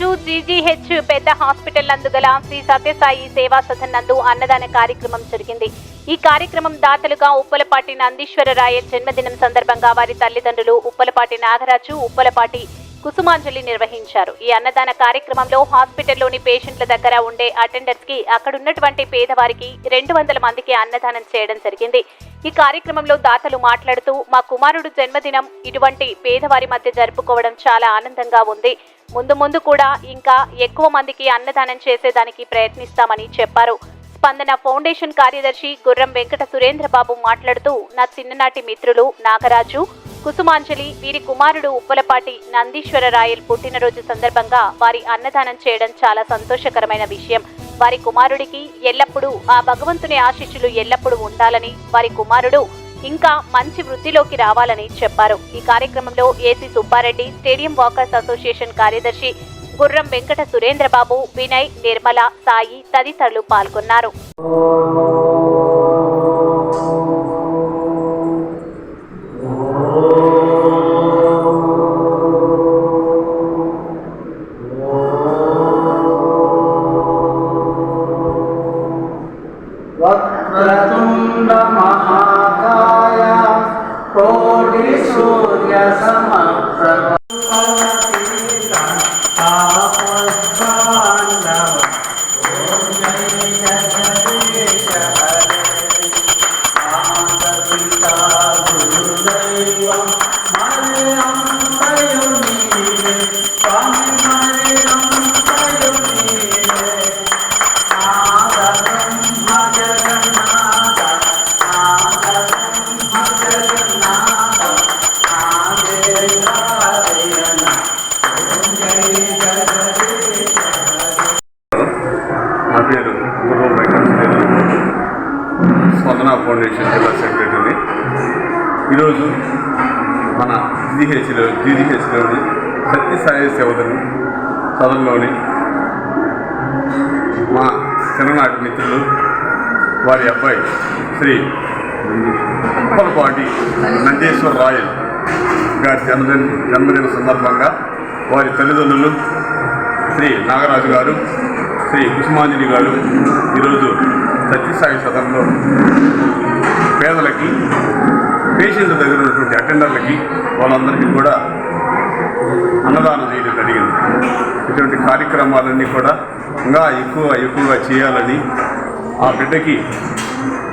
GGH పెద్ద hospital నందు గల శ్రీ సత్యసాయి సేవా సదన్ నందు అన్నదాన కార్యక్రమం జరిగింది. ఈ కార్యక్రమం దాతలుగా ఉప్పలపాటి నందీశ్వరరాయ జన్మదినం సందర్భంగా వారి తల్లిదండ్రులు ఉప్పలపాటి నాగరాజు ఉప్పలపాటి కుసుమాంజలి నిర్వహించారు. ఈ అన్నదాన కార్యక్రమంలో హాస్పిటల్లోని పేషెంట్ల దగ్గర ఉండే అటెండర్స్కి అక్కడున్నటువంటి పేదవారికి రెండు వందల మందికి అన్నదానం చేయడం జరిగింది. ఈ కార్యక్రమంలో దాతలు మాట్లాడుతూ మా కుమారుడు జన్మదినం ఇటువంటి పేదవారి మధ్య జరుపుకోవడం చాలా ఆనందంగా ఉంది. ముందు ముందు కూడా ఇంకా ఎక్కువ మందికి అన్నదానం చేసేదానికి ప్రయత్నిస్తామని చెప్పారు. స్పందన ఫౌండేషన్ కార్యదర్శి గుర్రం వెంకట సురేంద్రబాబు మాట్లాడుతూ నా చిన్ననాటి మిత్రులు నాగరాజు కుసుమాంజలి వీరి కుమారుడు ఉప్పలపాటి నందీశ్వర రాయల్ పుట్టినరోజు సందర్భంగా వారి అన్నదానం చేయడం చాలా సంతోషకరమైన విషయం. వారి కుమారుడికి ఎల్లప్పుడూ ఆ భగవంతుని ఆశీస్సులు ఎల్లప్పుడూ ఉండాలని వారి కుమారుడు ఇంకా మంచి వృద్ధిలోకి రావాలని చెప్పారు. ఈ కార్యక్రమంలో AC Subbareddy stadium walkers association కార్యదర్శి గుర్రం వెంకట సురేంద్రబాబు వినయ్ నిర్మల సాయి తదితరులు పాల్గొన్నారు. Sama Prabhu. స్పందన ఫౌండేషన్ జిల్లా సెక్రటరీని ఈరోజు మన జీహెచ్లో జీజీహెచ్లోని సత్యసాయి సేవదను సదనంలోని మా చిన్ననాటి మిత్రులు వారి అబ్బాయి శ్రీ ఉప్పలపాటి నందేశ్వర రాయల్ గారి జన్మదిన జన్మదిన సందర్భంగా వారి తల్లిదండ్రులు శ్రీ నాగరాజు గారు శ్రీ కుసుమాంజలి గారు ఈరోజు సత్యసాయి సదనంలో పేదలకి పేషెంట్ల దగ్గర ఉన్నటువంటి అటెండర్లకి వాళ్ళందరికీ కూడా అన్నదానం చేయడం జరిగింది. ఇటువంటి కార్యక్రమాలన్నీ కూడా ఇంకా ఎక్కువ ఎక్కువగా చేయాలని ఆ బిడ్డకి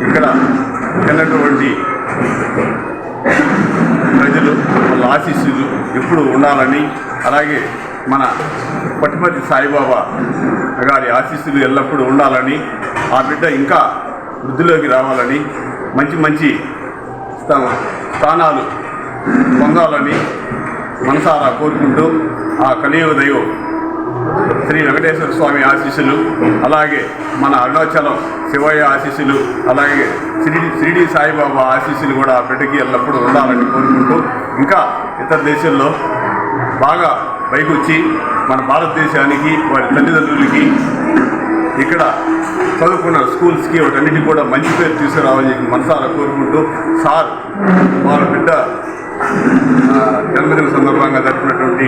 ఇక్కడ ఉన్నటువంటి ప్రజలు వాళ్ళ ఆశీస్సులు ఎప్పుడు ఉండాలని అలాగే మన పట్టుమతి సాయిబాబా గారి ఆశీస్సులు ఎల్లప్పుడూ ఉండాలని ఆ బిడ్డ ఇంకా వృద్ధిలోకి రావాలని మంచి మంచి స్థానాలు పొందాలని మనసారా కోరుకుంటూ ఆ కలియుగ దైవం శ్రీ వెంకటేశ్వర స్వామి ఆశీస్సులు అలాగే మన అరుణాచలం శివయ్య ఆశీస్సులు అలాగే షిరిడి షిరిడి సాయిబాబా ఆశీస్సులు కూడా ఆ బిడ్డకి ఎల్లప్పుడూ ఉండాలని కోరుకుంటూ ఇంకా ఇతర దేశాల్లో బాగా పైకొచ్చి మన భారతదేశానికి వారి తల్లిదండ్రులకి ఇక్కడ చదువుకున్న స్కూల్స్కి వాటన్నిటి కూడా మంచి పేరు తీసుకురావాలని చెప్పి మనసారా కోరుకుంటూ సార్ వాళ్ళ బిడ్డ జన్మదిన సందర్భంగా జరుపుకున్నటువంటి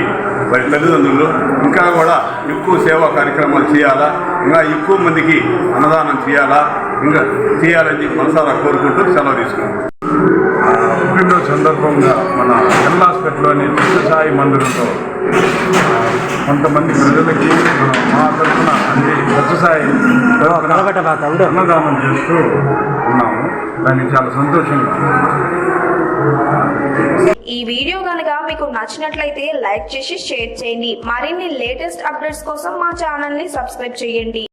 వారి తల్లిదండ్రులు ఇంకా కూడా ఎక్కువ సేవా కార్యక్రమాలు చేయాలా ఇంకా ఎక్కువ మందికి అన్నదానం చేయాలా ఇంకా చేయాలని మనసారా కోరుకుంటూ సెలవు తీసుకున్నాం పుట్టినరోజు సందర్భంగా మన జిల్లా సత్యసాయి మందిరంలో ఆ, కొంతమంది ప్రజలకి మనం మా తరఫున అంటే సత్యసాయి తరఫున అన్నదానం చేస్తూ ఉన్నాము. దానికి చాలా సంతోషంగా. ఈ వీడియో కనుక మీకు నచ్చినట్లయితే లైక్ చేసి షేర్ చేయండి. మరిన్ని లేటెస్ట్ అప్డేట్స్ కోసం మా ఛానల్ని సబ్స్క్రైబ్ చేయండి.